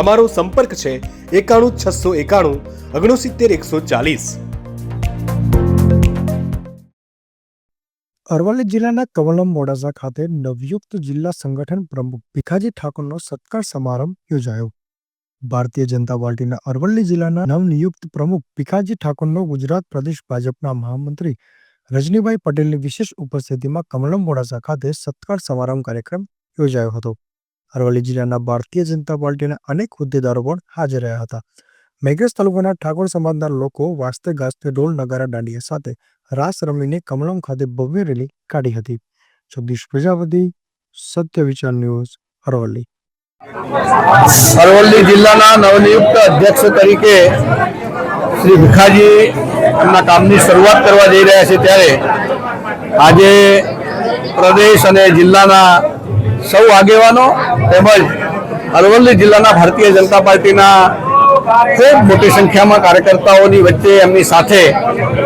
અમારો સંપર્ક છે એકાણું છસો એકાણું ઓગણસિત્તેર એકસો ચાલીસ. અરવલ્લી જિલ્લાના કવલમ મોડાસા ખાતે નવયુક્ત જિલ્લા સંગઠન પ્રમુખ ભીખાજી ઠાકોરનો સત્કાર સમારંભ યોજાયો. ભારતીય જનતા પાર્ટીના અરવલ્લી જિલ્લાના નવનિયુક્ત પ્રમુખ ભીખાજી ઠાકોરનો ગુજરાત પ્રદેશ ભાજપના મહામંત્રી રજનીભાઈ પટેલની વિશેષ ઉપસ્થિતિમાં કમલમ મોડાસા ખાતે સત્કાર સમારંભ કાર્યક્રમ યોજાયો હતો. અરવલ્લી જિલ્લાના ભારતીય જનતા પાર્ટીના અનેક હોદ્દેદારો પણ હાજર રહ્યા હતા. મેઘરજ તાલુકાના ઠાકોર સમાજના લોકો વાસ્તે ગાસ્તે ઢોલ નગારા દાંડિયા સાથે રાસ રમીને કમલમ ખાતે ભવ્ય રેલી કાઢી હતી. જગદીશ પ્રજાપતિ, સત્ય વિચાર ન્યૂઝ, અરવલ્લી. અરવલ્લી જિલ્લાના નવનિયુક્ત અધ્યક્ષ તરીકે શ્રી ભીખાજી એમના કામની શરૂઆત કરવા જઈ રહ્યા છે ત્યારે આજે પ્રદેશ અને જિલ્લાના સૌ આગેવાનો તેમજ અરવલ્લી જિલ્લાના ભારતીય જનતા પાર્ટીના ખૂબ મોટી સંખ્યામાં કાર્યકર્તાઓની વચ્ચે એમની સાથે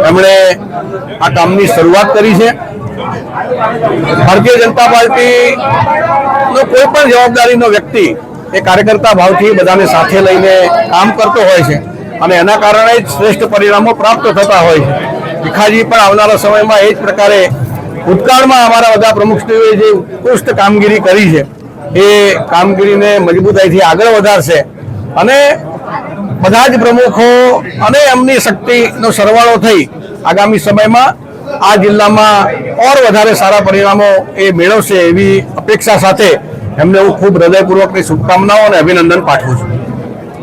એમણે આ કામની શરૂઆત કરી છે. ભારતીય જનતા પાર્ટીનો કોઈ પણ જવાબદારીનો વ્યક્તિ એ કાર્યકર્તા ભાવથી બધાને સાથે લઈને કામ કરતો હોય છે અને એના કારણે જ શ્રેષ્ઠ પરિણામો પ્રાપ્ત થતા હોય છે. ભીખાજી પણ આવનારા સમયમાં એ જ પ્રકારે ભૂતકાળમાં અમારા બધા પ્રમુખશ્રીઓએ જે ઉત્કૃષ્ટ કામગીરી કરી છે, એ કામગીરીને મજબૂતાઈથી આગળ વધારશે. અને બધા જ પ્રમુખો અને એમની શક્તિનો સરવાળો થઈ આગામી સમયમાં આ જિલ્લામાં ઓર વધારે સારા પરિણામો એ મેળવશે એવી અપેક્ષા સાથે એમને હું ખૂબ હૃદયપૂર્વકની શુભકામનાઓ અને અભિનંદન પાઠવું છું.